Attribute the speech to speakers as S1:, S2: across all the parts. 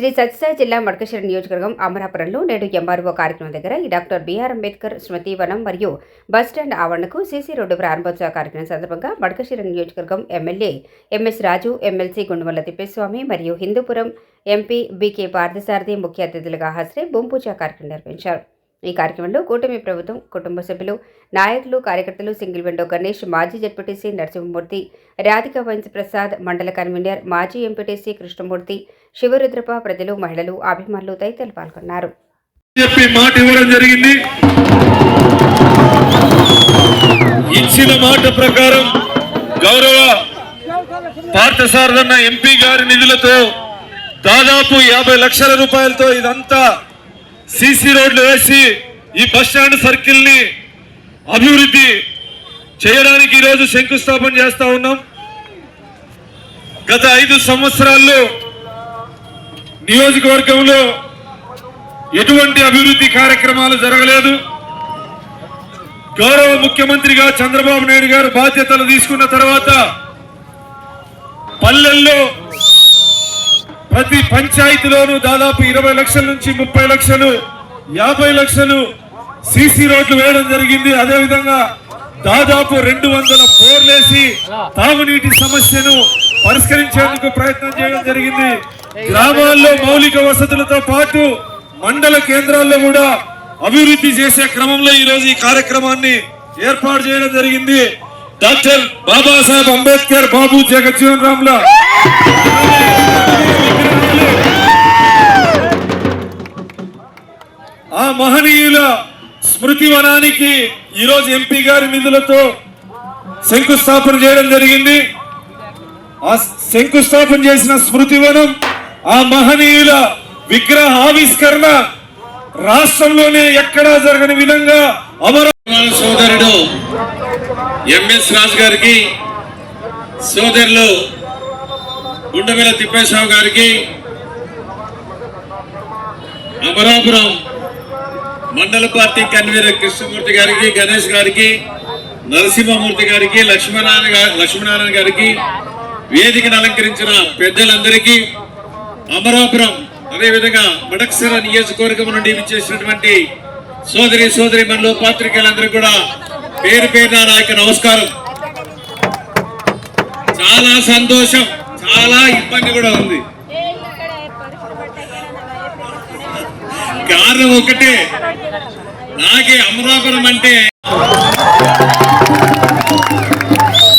S1: శ్రీ సత్యసాయి జిల్లా మడకశిర నియోజకవర్గం అమరాపురంలో నేడు ఎంఆర్ఓ కార్యక్రమం దగ్గర ఈ డాక్టర్ బిఆర్ అంబేద్కర్ స్మృతివనం మరియు బస్టాండ్ ఆవరణకు సీసీ రోడ్డు ప్రారంభోత్సవ కార్యక్రమం సందర్భంగా మడకశిర నియోజకవర్గం MLA MS Raju MLC Gundumalla Thippeswamy మరియు హిందూపురం ఎంపీ బీకే పార్థసారథి ముఖ్య అతిథులుగా హాజరై భూమిపూజ కార్యక్రమం నిర్వహించారు. ఈ కార్యక్రమంలో కూటమి ప్రభుత్వం కుటుంబ సభ్యులు నాయకులు కార్యకర్తలు సింగిల్ విండో గణేష్ మాజీ జడ్పీటీసీ నరసింహమూర్తి రాధిక వంశ ప్రసాద్ మండల కన్వీనర్ మాజీ ఎంపీటీసీ కృష్ణమూర్తి శివరుద్రప ప్రజలు మహిళలు అభిమానులు తదితరులు పాల్గొన్నారు.
S2: చెప్పి మాట ఇవ్వడం జరిగింది. ఇచ్చిన మాట ప్రకారం గౌరవ పార్థసారథన్న ఎంపీ గారి నిధులతో దాదాపు యాభై లక్షల రూపాయలతో ఇదంతా సీసీ రోడ్లు వేసి ఈ బస్ స్టాండ్ సర్కిల్ని అభివృద్ధి చేయడానికి ఈరోజు శంకుస్థాపన చేస్తా ఉన్నాం. గత ఐదు సంవత్సరాల్లో నియోజకవర్గంలో ఎటువంటి అభివృద్ధి కార్యక్రమాలు జరగలేదు. గౌరవ ముఖ్యమంత్రిగా చంద్రబాబు నాయుడు గారు బాధ్యతలు తీసుకున్న తర్వాత పల్లెల్లో ప్రతి పంచాయతీలోనూ దాదాపు ఇరవై లక్షల నుంచి ముప్పై లక్షలు యాభై లక్షలు సీసీ రోడ్లు వేయడం జరిగింది. అదేవిధంగా దాదాపు రెండు వందల బోర్లేసి తాగునీటి సమస్యను పరిష్కరించేందుకు ప్రయత్నం చేయడం జరిగింది. గ్రామాల్లో మౌలిక వసతులతో పాటు మండల కేంద్రాల్లో కూడా అభివృద్ధి చేసే క్రమంలో ఈ రోజు ఈ కార్యక్రమాన్ని ఏర్పాటు చేయడం జరిగింది. డాక్టర్ బాబాసాహెబ్ అంబేద్కర్ బాబు జగజ్జీవన్ రామ్లా. ఆ మహనీయుల స్మృతి వనానికి ఈరోజు ఎంపీ గారి నిధులతో శంకుస్థాపన చేయడం జరిగింది. ఆ శంకుస్థాపన చేసిన స్మృతి వనం ఆ మహనీయుల విగ్రహ ఆవిష్కరణ రాష్ట్రంలోనే ఎక్కడా జరగని విధంగా అమర
S3: సోదరుడు ఎంఎస్ రాజు గారికి సోదరులు గుండెమిల తిప్పేశ్వరరావు గారికి అమరాపురం మండల పార్టీ కన్వీనర్ కృష్ణమూర్తి గారికి గణేష్ గారికి నరసింహమూర్తి గారికి లక్ష్మీనారాయణ గారి లక్ష్మీనారాయణ గారికి వేదికను అలంకరించిన పెద్దలందరికీ అమరాపురం అదేవిధంగా మడక్సర నియోజకవర్గం నుండి విచ్చేసినటువంటి సోదరి సోదరి మనలో పాత్రికేయులందరూ కూడా పేరు పేరు నా యొక్క నమస్కారం. చాలా సంతోషం చాలా ఇబ్బంది కూడా ఉంది. కారణం ఒకటే నాకే అమరాపురం అంటే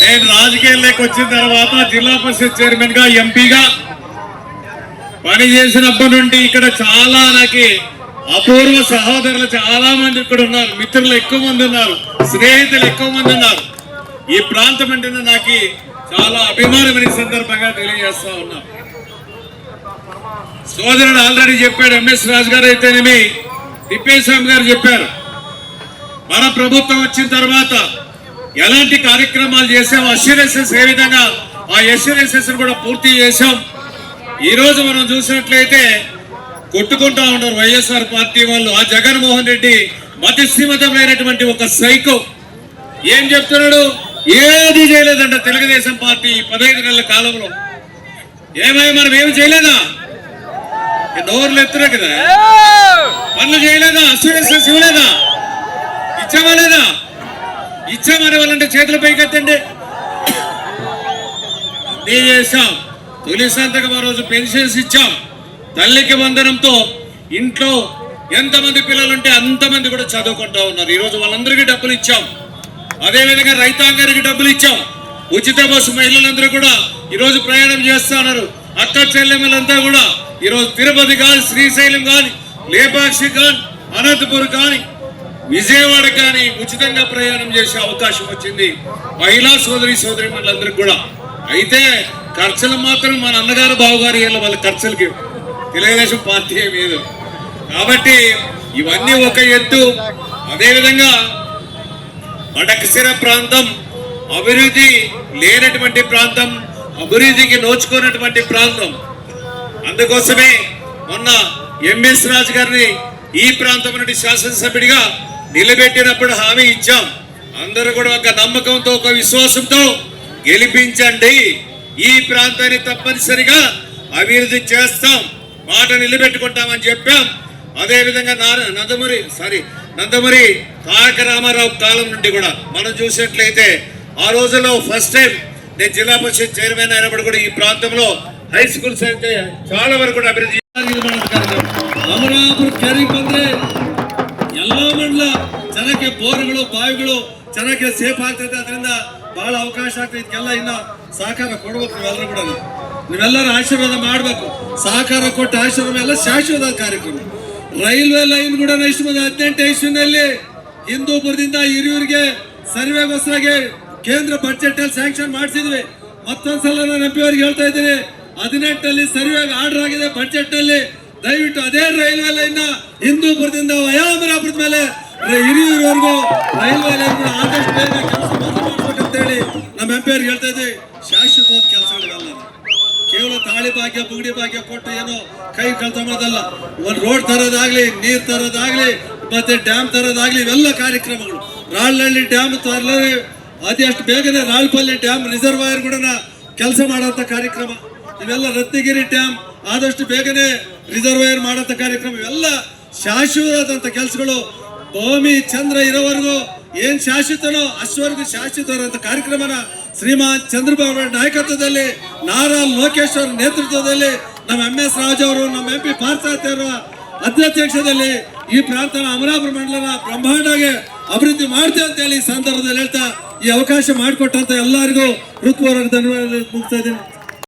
S3: నేను రాజకీయాల్లోకి వచ్చిన తర్వాత జిల్లా పరిషత్ చైర్మన్గా ఎంపీగా పనిచేసినప్పటి నుండి ఇక్కడ చాలా నాకు అపూర్వ సహోదరులు చాలా మంది ఇక్కడ ఉన్నారు. మిత్రులు ఎక్కువ మంది ఉన్నారు. స్నేహితులు ఎక్కువ మంది ఉన్నారు. ఈ ప్రాంతం అంటే నాకు చాలా అభిమానమైన సందర్భంగా తెలియజేస్తా ఉన్నా. సోదరుడు ఆల్రెడీ చెప్పాడు ఎంఎస్ రాజు గారు అయితేనేమి తిప్పేస్వామి గారు చెప్పారు మన ప్రభుత్వం వచ్చిన తర్వాత ఎలాంటి కార్యక్రమాలు చేసాం అష్యూరెన్సెస్ ఏ విధంగా ఆ అష్యూరెన్సెస్ కూడా పూర్తి చేసాం ఈరోజు మనం చూసినట్లయితే కొట్టుకుంటా ఉన్నారు వైఎస్ఆర్ పార్టీ వాళ్ళు. ఆ జగన్మోహన్ రెడ్డి మతిస్థిమతమైనటువంటి ఒక సైకో. ఏం చెప్తున్నాడు? ఏది చేయలేదంట తెలుగుదేశం పార్టీ ఈ పదహైదు నెలల కాలంలో. ఏమై మనం ఏమి చేయలేదా? నోర్లు ఎత్తురే కదా? పనులు చేయలేదా? అసూరెన్సెస్ ఇవ్వలేదా ఇచ్చామా లేదా? ఇచ్చామని వాళ్ళంటే చేతుల పైకెత్తండి. అన్నీ చేశాం. తొలి సంతకం ఆ రోజు పెన్షన్స్ ఇచ్చాం. తల్లికి వందనంతో ఇంట్లో ఎంతమంది పిల్లలు ఉంటే అంతమంది కూడా చదువుకుంటా ఉన్నారు. ఈరోజు వాళ్ళందరికీ డబ్బులు ఇచ్చాం. అదేవిధంగా రైతాంగానికి డబ్బులు ఇచ్చాం. ఉచిత బస్సు మహిళలందరూ కూడా ఈరోజు ప్రయాణం చేస్తా ఉన్నారు. అక్క చెల్లెమ్మలంతా కూడా ఈరోజు తిరుపతి కానీ శ్రీశైలం కానీ లేపాక్షి కానీ అనంతపురం కానీ విజయవాడ కానీ ఉచితంగా ప్రయాణం చేసే అవకాశం వచ్చింది. మహిళా సోదరి సోదరి మనందరికి కూడా. అయితే ఖర్చులు మాత్రం మన అన్నగారు బావగారు వీళ్ళ వాళ్ళ ఖర్చులకి తెలుగుదేశం పార్టీ ఏమీ లేదు. కాబట్టి ఇవన్నీ ఒక ఎత్తు. అదేవిధంగా మడకసిర ప్రాంతం అభివృద్ధి లేనటువంటి ప్రాంతం అభివృద్ధికి నోచుకున్నటువంటి ప్రాంతం. అందుకోసమే మొన్న ఎంఎస్ రాజు గారిని ఈ ప్రాంతం నుండి శాసనసభ్యుడిగా నిలబెట్టినప్పుడు హామీ ఇచ్చాం. అందరూ కూడా ఒక నమ్మకంతో ఒక విశ్వాసంతో గెలిపించండి. ఈ ప్రాంతాన్ని తప్పనిసరిగా అభివృద్ధి చేస్తాం.
S4: మాట నిలబెట్టుకుంటామని చెప్పాం. అదేవిధంగా నారా నందమూరి సారీ నందమూరి తారక రామారావు కాలం నుండి కూడా మనం చూసినట్లయితే ఆ రోజుల్లో ఫస్ట్ టైం నేను జిల్లా పరిషత్ చైర్మన్ అయినప్పుడు కూడా ఈ ప్రాంతంలో ಹೈಸ್ಕೂಲ್ ಸಂಖ್ಯೆ ಶಾಲವರು ಕೂಡ ಅಭಿವೃದ್ಧಿ ಅಮರಾಪುರ ಕೆರೆ ಬಂದ್ರೆ ಎಲ್ಲ ಮಂಡಲ ಚೆನ್ನಾಗಿ ಬೋರ್ಗಳು, ಬಾವಿಗಳು ಚೆನ್ನಾಗಿ ಸೇಫ್ ಆಗ್ತೈತೆ ಅದರಿಂದ ಬಹಳ ಅವಕಾಶ ಆಗ್ತೈತೆ ಇದಕ್ಕೆಲ್ಲ ಇನ್ನ ಸಹಕಾರ ಕೊಡ್ಬೇಕು ನೀವೆಲ್ಲರೂ ಕೂಡ ನೀವೆಲ್ಲರೂ ಆಶೀರ್ವಾದ ಮಾಡಬೇಕು. ಸಹಕಾರ ಕೊಟ್ಟ ಆಶೀರ್ವಾದ ಎಲ್ಲ ಶಾಶ್ವತ ಕಾರ್ಯಕ್ರಮ. ರೈಲ್ವೆ ಲೈನ್ ಕೂಡ ಇಷ್ಟು ಮುಂದೆ ಹದಿನೆಂಟು ಇಸ್ವಿನಲ್ಲಿ ಹಿಂದೂಪುರದಿಂದ ಹಿರಿಯೂರಿಗೆ ಸರ್ವೆ ಬಸ್ಸಾಗಿ ಕೇಂದ್ರ ಬಜೆಟ್ ಅಲ್ಲಿ ಸ್ಯಾಂಕ್ಷನ್ ಮಾಡಿಸಿದ್ವಿ. ಮತ್ತೊಂದ್ಸಲ ನಾನು ಎಂ ಪಿ ಅವ್ರಿಗೆ ಹೇಳ್ತಾ ಇದ್ದೀನಿ. ಹದಿನೆಂಟಲ್ಲಿ ಸರಿಯಾಗಿ ಆರ್ಡರ್ ಆಗಿದೆ. ಬಜೆಟ್ ಅಲ್ಲಿ ದಯವಿಟ್ಟು ಅದೇ ರೈಲ್ವೆ ಲೈನ್ ಹಿಂದೂಪುರದಿಂದ ವಯಾಮರಾಪುರದ ಮೇಲೆ ಹಿರಿಯೂರ್ವರೆಗೂ ರೈಲ್ವೆ ಲೈನ್ ಆದಷ್ಟು ಬೇಗ ಕೆಲಸ ಅಂತ ಹೇಳಿ ನಮ್ಮ ಎಂಪಿಯರ್ ಹೇಳ್ತಾ ಇದ್ವಿ. ಶಾಶ್ವತವಾದ ಕೆಲಸಗಳಿಗಲ್ಲ ಕೇವಲ ತಾಳಿ ಭಾಗ್ಯ, ಬುಗಡಿ ಭಾಗ್ಯ ಕೊಟ್ಟು ಏನೋ ಕೈ ಕೆಲಸ ಮಾಡೋದಲ್ಲ. ಒಂದು ರೋಡ್ ತರೋದಾಗ್ಲಿ, ನೀರ್ ತರೋದಾಗ್ಲಿ, ಮತ್ತೆ ಡ್ಯಾಮ್ ತರೋದಾಗ್ಲಿ, ಇವೆಲ್ಲ ಕಾರ್ಯಕ್ರಮಗಳು. ರಾಳ್ನಹಳ್ಳಿ ಡ್ಯಾಮ್ ತರಲೇ ಅದೆಷ್ಟು ಬೇಗನೆ ರಾಳ್ಪಲ್ಲಿ ಡ್ಯಾಮ್ ರಿಸರ್ವಾಯರ್ ಕೂಡ ಕೆಲಸ ಮಾಡೋಂಥ ಕಾರ್ಯಕ್ರಮ. ಇವೆಲ್ಲ ರತ್ನಗಿರಿ ಡ್ಯಾಮ್ ಆದಷ್ಟು ಬೇಗನೆ ರಿಸರ್ವೈರ್ ಮಾಡೋಂಥ ಕಾರ್ಯಕ್ರಮ. ಇವೆಲ್ಲ ಶಾಶ್ವತವಾದಂಥ ಕೆಲಸಗಳು. ಭೂಮಿ ಚಂದ್ರ ಇರೋವರೆಗೂ ಏನ್ ಶಾಶ್ವತನೋ ಅಷ್ಟವರೆಗೂ ಶಾಶ್ವತವಾದಂಥ ಕಾರ್ಯಕ್ರಮನ ಶ್ರೀಮಾನ್ ಚಂದ್ರಬಾಬು ನಾಯಕತ್ವದಲ್ಲಿ, ನಾರಾ ಲೋಕೇಶ್ ನೇತೃತ್ವದಲ್ಲಿ, ನಮ್ಮ ಎಂ ಎಸ್ ರಾಜ್ ಅವರು, ನಮ್ಮ ಎಂ ಪಿ ಪಾರ್ಥಸಾರಥಿ ಅವರ ಅಧ್ಯಕ್ಷದಲ್ಲಿ ಈ ಪ್ರಾಂತನ ಅಮರಾಪುರ ಮಂಡಲನ ಬ್ರಹ್ಮಾಂಡಾಗೆ ಅಭಿವೃದ್ಧಿ ಮಾಡ್ತೇವೆ ಅಂತ ಹೇಳಿ ಈ ಸಂದರ್ಭದಲ್ಲಿ ಹೇಳ್ತಾ ಈ ಅವಕಾಶ ಮಾಡಿಕೊಟ್ಟಂತ ಎಲ್ಲರಿಗೂ ಹೃತ್ಪೂರ್ವಕ ಧನ್ಯವಾದ ಮುಗಿಸ್ತಾ ಇದ್ದೀನಿ.